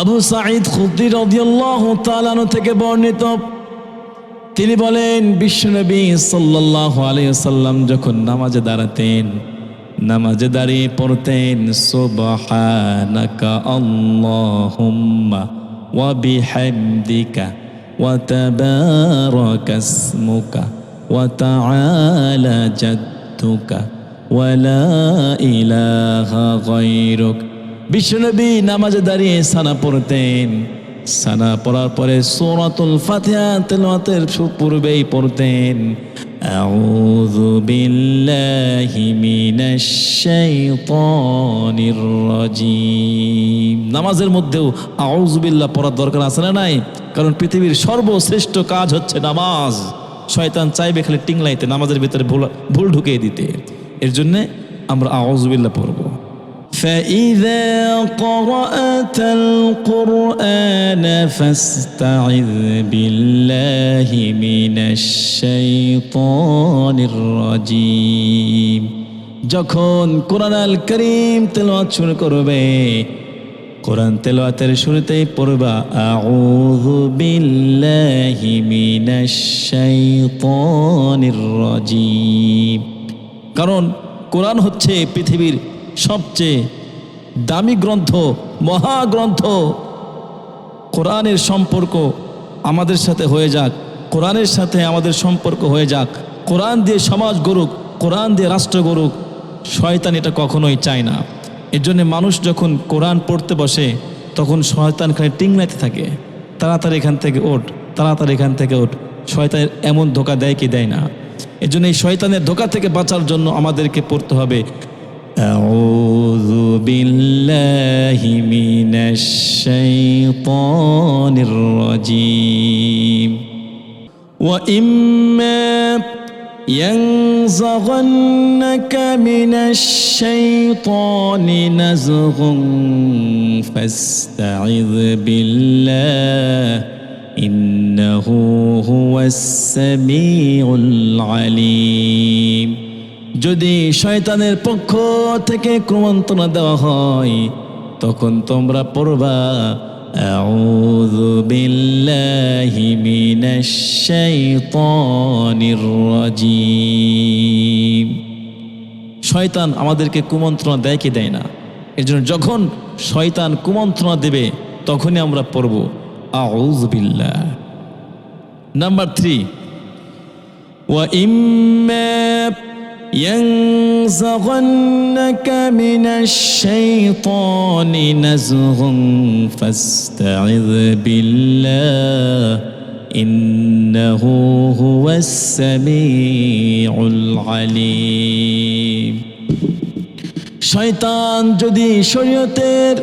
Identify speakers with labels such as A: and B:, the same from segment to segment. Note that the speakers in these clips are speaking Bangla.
A: আবু সাঈদ খুদ্দি রাদিয়াল্লাহু তাআলা থেকে বর্ণিত। তিনি বলেন বিশ্বনবী সাল্লাল্লাহু আলাইহি সাল্লাম যখন নামাজে দাঁড়াতেন, নামাজে দাঁড়িয়ে পড়তেন, সুবহানাকা আল্লাহুম্মা ওয়া বিহামদিকা ওয়া তাবারাকা ইসমুকা ওয়া তাআলা জাদ্দুকা ওয়া লা ইলাহা গায়রুক। বিশ্বনবী নামাজে দাঁড়িয়ে সানা পড়তেন। সানা পড়ার পরে সূরাতুল ফাতিহা তেলাওয়াতের পূর্বেই পড়তেন। আউযু বিল্লাহি মিনাশ শাইতানির রাজিম। নামাজের মধ্যেও আউযু বিল্লাহ পড়ার দরকার আছে না নাই? কারণ পৃথিবীর সর্বশ্রেষ্ঠ কাজ হচ্ছে নামাজ। শয়তান চাইবে খালি টিংলাইতে, নামাজের ভিতরে ভুল ভুল ঢুকিয়ে দিতে। এর জন্যে আমরা আউযু বিল্লাহ পড়ব। فإذا قرأت القرآن فاستعذ بالله من الشيطان الرجيم যখন কোরআন আল করিম তেলাওয়াত শুরু করবে কোরআন তেলাওয়াতের শুরুতেই পড়বা আউযু বিল্লাহি মিনাশ শাইতানির রাজিম কারণ কোরআন হচ্ছে পৃথিবীর সবচেয়ে দামি গ্রন্থ, মহাগ্রন্থ কোরআনের সম্পর্ক আমাদের সাথে হয়ে যাক। কোরআনের সাথে আমাদের সম্পর্ক হয়ে যাক। কোরআন দিয়ে সমাজ গড়ুক, কোরআন দিয়ে রাষ্ট্র গড়ুক, শয়তান এটা কখনোই চায় না। এর জন্য মানুষ যখন কোরআন পড়তে বসে, তখন শয়তান খালি টিংলাইতে থাকে। তাড়াতাড়ি এখান থেকে ওঠ, তাড়াতাড়ি এখান থেকে ওঠ। শয়তানের এমন ধোকা দেয় কি দেয় না। এর জন্য এই শয়তানের ধোকা থেকে বাঁচার জন্য আমাদেরকে পড়তে হবে أعوذ بالله من الشيطان الرجيم. وإما ينزغنك من الشيطان نزغ فاستعذ بالله إنه هو السميع العليم. যদি শয়তানের পক্ষ থেকে ক্রমন্তনা দেওয়া হয় তখন তোমরা পড়বা أعوذ بالله من الشيطان الرجيم শয়তান আমাদেরকে কুমন্ত্রণা দেয় কি দেয় না এর জন্য যখন শয়তান কুমন্ত্রণা দেবে তখনই আমরা পড়ব আউজ বিল্লাহ নাম্বার থ্রি وإما ينزغنك من الشيطان نزغ فاستعذ بالله إنه هو السميع العليم শয়তান যদি শরীয়তের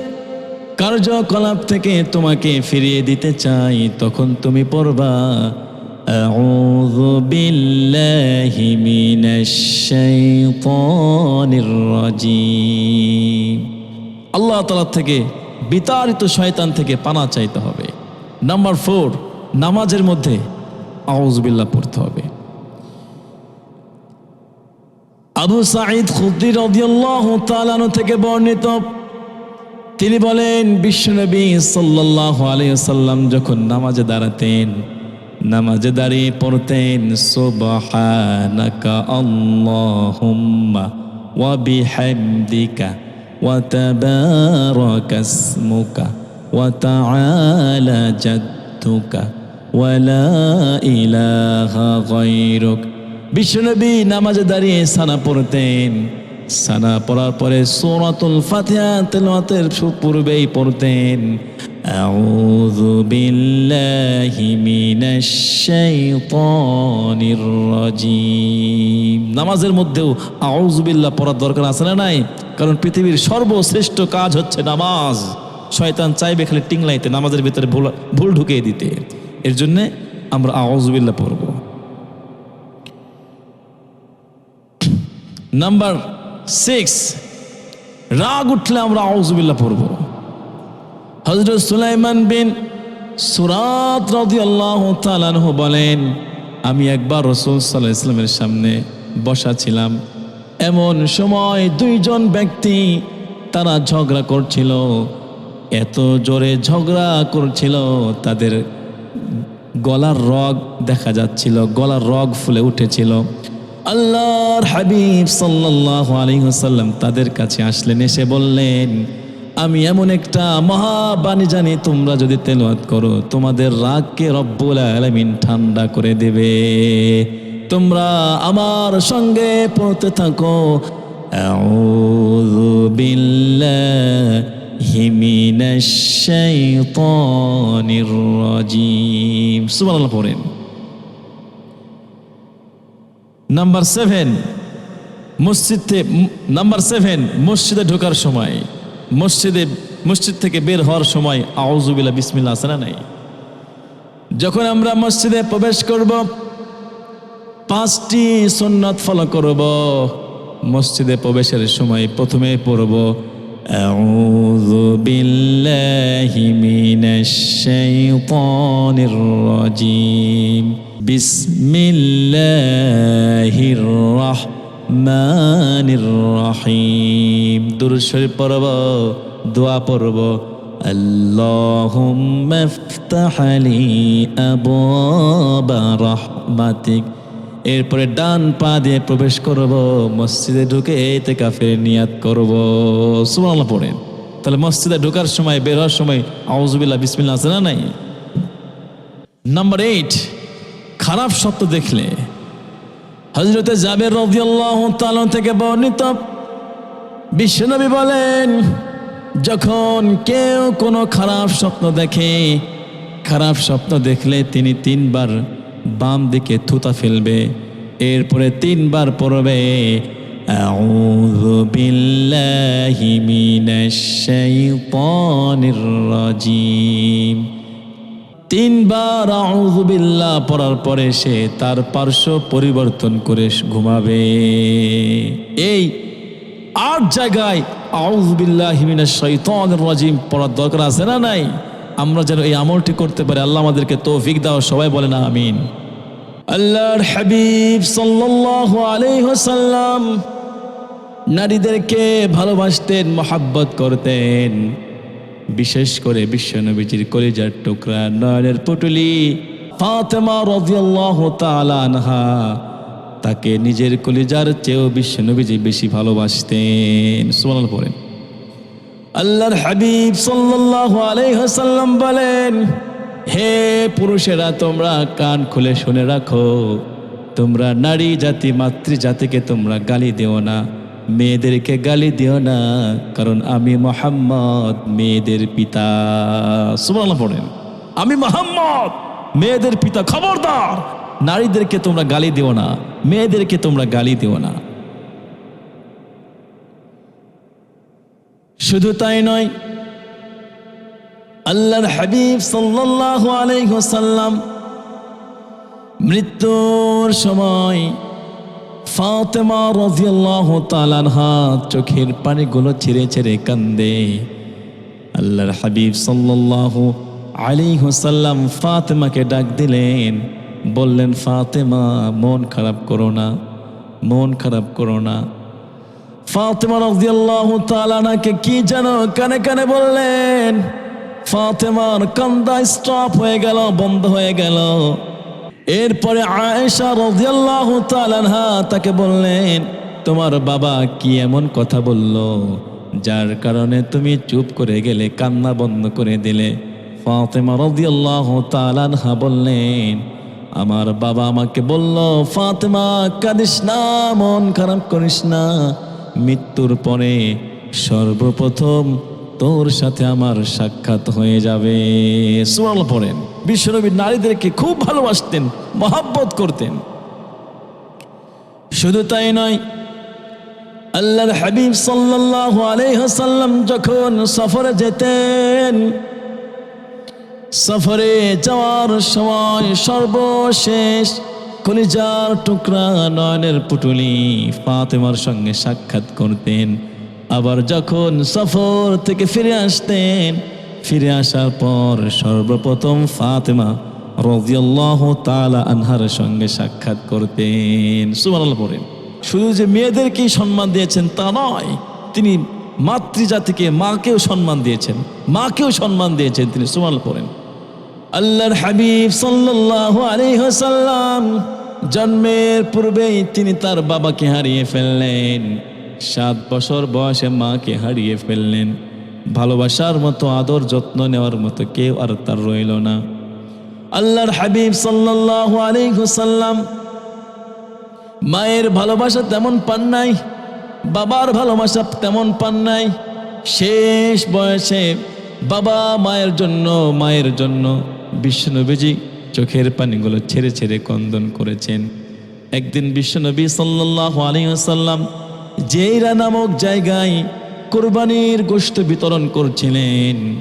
A: কার্যকলাপ থেকে তোমাকে ফিরিয়ে দিতে চাই তখন তুমি পড়বা أعوذ بالله من الشيطان الرجيم আল্লাহ তালা থেকে বিতাড়িত শয়তান থেকে পানা চাইতে হবে নাম্বার ফোর নামাজের মধ্যে আউজবিল্লাহ পড়তে হবে আবু সাঈদ খুদ্দি রাদিয়াল্লাহু তাআলা থেকে বর্ণিত তিনি বলেন বিশ্বনবী সাল্লাল্লাহু আলাইহি সাল্লাম যখন নামাজে দাঁড়াতেন নামাজে দাঁড়িয়ে পড়তেন, সুবহানাকা আল্লাহুম্মা ওয়া বিহামদিকা ওয়া তাবারাকা ইসমুকা ওয়া তাআলা জাদ্দুকা ওয়া লা ইলাহা গায়রুক। বিশ্বনবী নামাজে দাঁড়িয়ে সানা পড়তেন, সানা পড়ার পরে সূরাতুল ফাতিহা তেলাওয়াতের পূর্বেই পড়তেন। আউযু বিল্লাহি মিনাশ শাইতানির রাজিম নামাজের মধ্যেও আউযু বিল্লাহ পড়ার দরকার আছে না নাই? কারণ পৃথিবীর সর্বশ্রেষ্ঠ কাজ হচ্ছে নামাজ। শয়তান চাইবে খালি টিংলাইতে, নামাজের ভিতরে ভুল ভুল ঢুকিয়ে দিতে। এর জন্যে আমরা আউযু বিল্লাহ পড়ব। নাম্বার সিক্স, রাগ উঠলে আমরা আউজবিল্লা পড়ব। হজরত সুলাইমান বিন সুরাত রাদি আল্লাহ তালানহ বলেন, আমি একবার রসুল সাল্লাহ ইসলামের সামনে বসা ছিলাম। এমন সময় দুইজন ব্যক্তি তারা ঝগড়া করছিল। এত জোরে ঝগড়া করছিল, তাদের গলার রগ দেখা যাচ্ছিল, গলার রগ ফুলে উঠেছিল। আল্লাহর হাবিব সাল্লাহ আলহিহাসাল্লাম তাদের কাছে আসলেন, এসে বললেন আমি এমন একটা মহাবাণী জানি, তোমরা যদি তেলোয়াত করো, তোমাদের রাগকে রব্বুল আলমিন ঠান্ডা করে দেবে। তোমরা আমার সঙ্গে পড়তে থাকো। পড়েন। নাম্বার সেভেন নাম্বার সেভেন, মসজিদে ঢোকার সময়। মসজিদে মসজিদ থেকে বের হওয়ার সময় আউজুবিল্লা বিসমিল্লা আছে না নাই যখন আমরা মসজিদে প্রবেশ করব পাঁচটি সুন্নত ফলো করব মসজিদে প্রবেশের সময় প্রথমে পড়ব أعوذ بالله من الشيطان الرجيم بسم الله الرحمن الرحيم দুরূদ শরীফ পড়ব দোয়া পড়ব اللهم افتح لي أبواب رحمتك এরপরে ডান পা দিয়ে প্রবেশ করব মসজিদে ঢুকে এতে কাফের নিয়াত করব সুবহানাল্লাহ পড়েন তাহলে মসজিদে ঢোকার সময় বের হওয়ার সময় আউজুবিল্লাহ বিসমিল্লাহ আছে না নাই নাম্বার এইট খারাপ শব্দ দেখলে হজরতে জাবের রদিয়াল্লাহ তালন থেকে বর্ণিত বিশ্বনবী বলেন যখন কেউ কোনো খারাপ স্বপ্ন দেখে খারাপ স্বপ্ন দেখলে তিনি তিনবার বাম দিকে থুতা ফেলবে এরপরে তিনবার পড়বে أعوذ بالله من الشيطان الرجيم তিনবার আউযুবিল্লাহ পড়ার পরে সে তার পার্শ্ব পরিবর্তন করে ঘুমাবে। এই আট জায়গায় আউযুবিল্লাহ মিনাশ শাইতানির রাজিম পড়ার দরকার আছে না নাই? আমরা যেন এই আমলটি করতে পারি, আল্লাহ আমাদেরকে তৌফিক দাও, সবাই বলে না আমিন। আল্লাহর হাবিব সাল্লাল্লাহু আলাইহি ওয়াসাল্লাম নারীদেরকে ভালোবাসতেন, মহাব্বত করতেন। বিশেষ করে বিশ্বনবীজির কলিজার টুকরা, নয়নের পুটুলি ফাতেমা রাদিয়াল্লাহু তাআলা আনহা। তাকে নিজের কলিজার চেয়েও বিশ্বনবীজি বেশি ভালোবাসতেন। সুবহানাল্লাহ পড়েন। আল্লাহর হাবিব সাল্লাল্লাহু আলাইহি ওয়াসাল্লাম বলেন, হে পুরুষেরা, তোমরা কান খুলে শুনে রাখো। তোমরা নারী জাতি, মাতৃ জাতিকে তোমরা গালি দিও না। মেয়েদেরকে গালি দিও না, কারণ আমি মোহাম্মদ মেয়েদের পিতা। সুবহানাল্লাহ পড়েন। আমি মোহাম্মদ মেয়েদের পিতা, খবরদার। নারীদেরকে তোমরা গালি দিও না, মেয়েদেরকে তোমরা গালি দিও না। শুধু তাই নয়, আল্লাহর হাবিব সাল্লাল্লাহু আলাইহি ওয়াসাল্লাম মৃত্যুর সময় ফাতেমা রাদিয়াল্লাহু তাআলা আনহা চোখের পানিগুলো ছেড়ে ছেড়ে কান্দে। আল্লাহর হাবিব সাল্লাল্লাহু আলাইহি ওয়াসাল্লাম ফাতেমাকে ডাক দিলেন। বললেন, ফাতেমা, মন খারাপ করো না, মন খারাপ করো না। ফাতেমা রাদিয়াল্লাহু তাআলা নাকে কি যেন কানে কানে বললেন। ফাতেমার কান্দা স্টপ হয়ে গেল, বন্ধ হয়ে গেল। এরপরে আয়েশা রাদিয়াল্লাহু তাআলা আনহা তাকে বললেন, তোমার বাবা কি এমন কথা বলল যার কারণে তুমি চুপ করে গেলে, কান্না বন্ধ করে দিলে? ফাতেমা রাদিয়াল্লাহু তাআলা আনহা বললেন, আমার বাবা আমাকে বলল, ফাতেমা, কাঁদিস না, মন খারাপ করিস না। মৃত্যুর পরে সর্বপ্রথম তোর সাথে আমার সাক্ষাৎ হয়ে যাবে। সুয়াল পড়েন, বিশ্বনবী নারীদেরকে খুব ভালোবাসতেন, মহাব্বত করতেন। শুধু তাই নয়, আল্লাহর হাবিব সাল্লাল্লাহু আলাইহি ওয়াসাল্লাম যখন সফরে যেতেন, সফরে যাওয়ার সময় সর্বশেষ কলিজার টুকরা নয়নের পুটুলি ফাতেমার সঙ্গে সাক্ষাৎ করতেন। আবার যখন সফর থেকে ফিরে আসতেন, ফিরে আসার পর সর্বপ্রথম ফাতেমা রাদিয়াল্লাহু তালা আনহার সঙ্গে সাক্ষাৎ করতেন। সুবহানাল্লাহ পড়েন। শুধু যে মেয়েদেরকেই সম্মান দিয়েছেন তা নয়, তিনি মাতৃজাতিকে মাকেও সম্মান দিয়েছেন, মাকেও সম্মান দিয়েছেন তিনি। সুমাল পড়েন। আল্লাহর হাবিব সাল্লাল্লাহু আলাইহি ওয়াসাল্লাম জন্মের পূর্বেই তিনি তার বাবাকে হারিয়ে ফেললেন। সাত বছর বয়সে মাকে হারিয়ে ফেললেন। ভালোবাসার মতো আদর যত্ন নেওয়ার মতো কেউ আর তার রইল না। আল্লাহর হাবিব ওয়াসাল্লাম মায়ের ভালোবাসা তেমন পান নাই, বাবার ভালোবাসা তেমন পান নাই। শেষ বয়সে বাবা মায়ের জন্য মায়ের জন্য বিশ্বনবীজি চোখের পানিগুলো ছেড়ে ছেড়ে কন্দন করেছেন। একদিন বিশ্বনবী সাল্লাহ আলিয়াল্লাম জেইরা নামক জায়গায় কোরবানির গোষ্ঠ বিতরণ করছিলেন,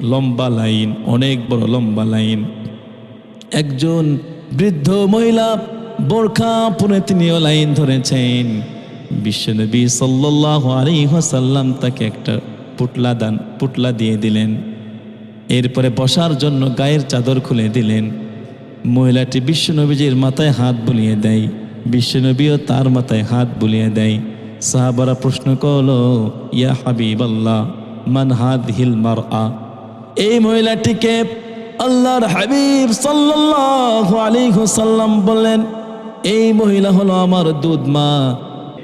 A: লম্বা লাইন, অনেক বড় লম্বা লাইন। একজন বৃদ্ধ মহিলা বোরখা পরে তিনিও লাইন ধরেছেন। বিশ্বনবী সাল্লাহ আলিহাসাল্লাম তাকে একটা পুটলা দান পুটলা দিয়ে দিলেন। এরপরে বসার জন্য গায়ের চাদর খুলে দিলেন। মহিলাটি বিশ্বনবীজির মাথায় হাত বুলিয়ে দেয়, বিশ্বনবীও তার মাথায় হাত বুলিয়ে দেয়। সাহাবারা প্রশ্ন করল, ইয়া হাবিব আল্লাহ মান হাত হিল মার আ এই মহিলাটিকে আল্লাহর হাবিব সাল্লাল্লাহু আলাইহি সাল্লাম বললেন, এই মহিলা হলো আমার দুধ মা।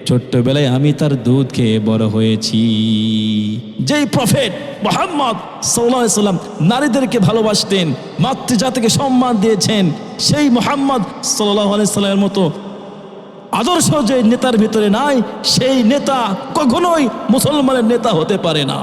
A: ছোট্টবেলায় আমি তার দুধ খেয়ে বড় হয়েছি। যেই প্রফেট মোহাম্মদ সাল্লাহ সাল্লাম নারীদেরকে ভালোবাসতেন, মাতৃজাতিকে সম্মান দিয়েছেন, সেই মোহাম্মদ সাল্লাহ সাল্লামের মতো আদর্শ যে নেতার ভিতরে নাই সেই নেতা কখনোই মুসলমানের নেতা হতে পারে না।